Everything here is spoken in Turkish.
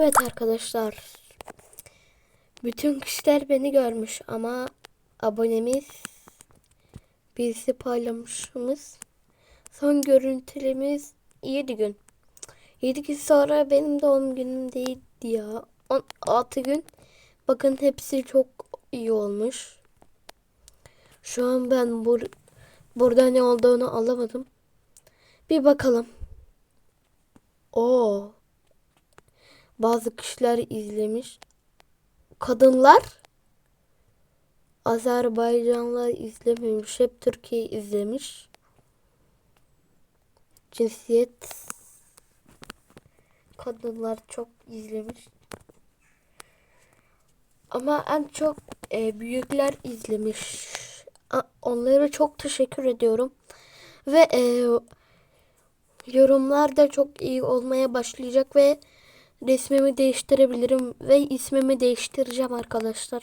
Evet arkadaşlar. Bütün kişiler beni görmüş ama abonemiz birisi paylaşmışımız. Son görüntülemiz 7 gün. 7 gün sonra benim doğum günüm değildi ya. 6 gün. Bakın hepsi çok iyi olmuş. Şu an ben bur burada ne olduğunu alamadım. Bir bakalım. Oo. Bazı kişiler izlemiş. Kadınlar Azerbaycanlılar izlememiş. Hep Türkiye izlemiş. Cinsiyet kadınlar çok izlemiş. Ama en çok e, büyükler izlemiş. Onlara çok teşekkür ediyorum. Ve e, yorumlar da çok iyi olmaya başlayacak ve resmimi değiştirebilirim ve ismimi değiştireceğim arkadaşlar.